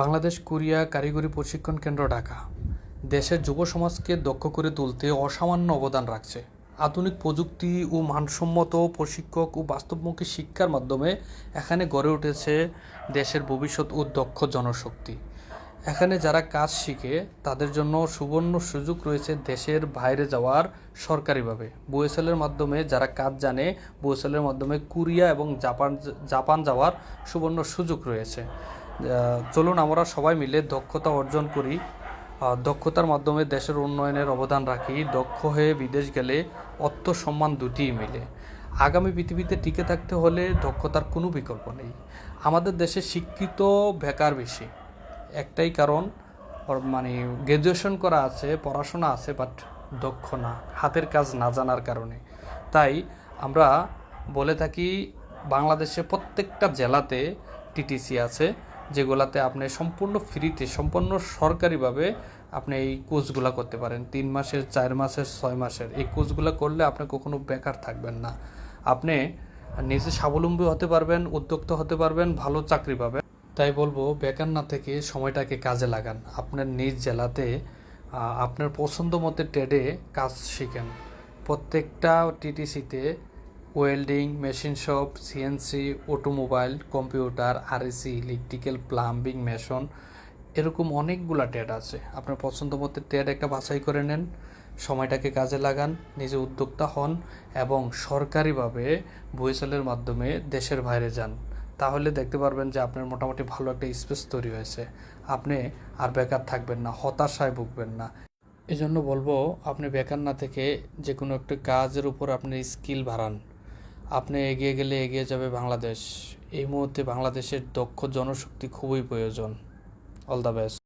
Bangladesh, Korea, কারিগরি প্রশিক্ষণ কেন্দ্র, ঢাকা। দেশের যুব সমাজকে দক্ষ করে তুলতে অসামান্য অবদান রাখছে। আধুনিক প্রযুক্তি ও মানসম্মত প্রশিক্ষক ও বাস্তবমুখী শিক্ষার মাধ্যমে এখানে গড়ে উঠেছে দেশের ভবিষ্যৎ ও দক্ষ জনশক্তি। এখানে যারা কাজ শিখে, তাদের জন্য সুবর্ণ সুযোগ রয়েছে দেশের বাইরে যাওয়ার সরকারিভাবে। বুয়েসেলের মাধ্যমে যারা কাজ জানে বুয়েসেলের মাধ্যমে কোরিয়া এবং জাপান জাপান যাওয়ার সুবর্ণ সুযোগ রয়েছে। চলুন আমরা সবাই মিলে দক্ষতা অর্জন করি। দক্ষতার মাধ্যমে দেশের উন্নয়নের অবদান রাখি। দক্ষ হয়ে বিদেশ গেলে অর্থ, সম্মান দুটিই মিলে। আগামী পৃথিবীতে টিকে থাকতে হলে দক্ষতার কোনো বিকল্প নেই। আমাদের দেশে শিক্ষিত বেকার বেশি। একটাই কারণ মানে গ্র্যাজুয়েশন করা আছে, পড়াশোনা আছে বাট দক্ষ না, হাতের কাজ না জানার কারণে। তাই আমরা বলে থাকি বাংলাদেশে প্রত্যেকটা জেলাতে টিটিসি আছে। যেগুলাতে আপনি সম্পূর্ণ ফ্রিতে সম্পূর্ণ সরকারিভাবে আপনি এই কোর্সগুলো করতে পারেন। তিন মাসের, চার মাসের, ছয় মাসের। এই কোর্সগুলো করলে আপনি কখনো বেকার থাকবেন না। আপনি নিজে স্বাবলম্বী হতে পারবেন, উদ্যোক্তা হতে পারবেন, ভালো চাকরি পাবেন। তাই বলব, বেকার না থেকে সময়টাকে কাজে লাগান। আপনার নিজ জেলাতে আপনার পছন্দ মতো ট্রেডে কাজ শিখেন। প্রত্যেকটা টিটিসিতে welding, machine shop, CNC, automobile, computer RAC electrical, plumbing, mason, এরকম অনেকগুলা ট্রেড আছে। আপনার পছন্দ মতো ট্রেড একটা বাছাই করে নেন, সময়টাকে কাজে লাগান, নিজে উদ্যোক্তা হন এবং সরকারিভাবে বইসেলের মাধ্যমে দেশের বাইরে যান। তাহলে দেখতে পারবেন যে আপনার মোটামুটি ভালো একটা স্পেস তৈরি হয়েছে। আপনি আর বেকার থাকবেন না, হতাশায় ভুগবেন না। এজন্য বলব, আপনি বেকার না থেকে যে কোনো একটা কাজের উপর আপনি স্কিল বাড়ান। আপনি এগিয়ে গেলে এগিয়ে যাবে বাংলাদেশ। এই মুহূর্তে বাংলাদেশের দক্ষ জনশক্তি খুবই প্রয়োজন। All the best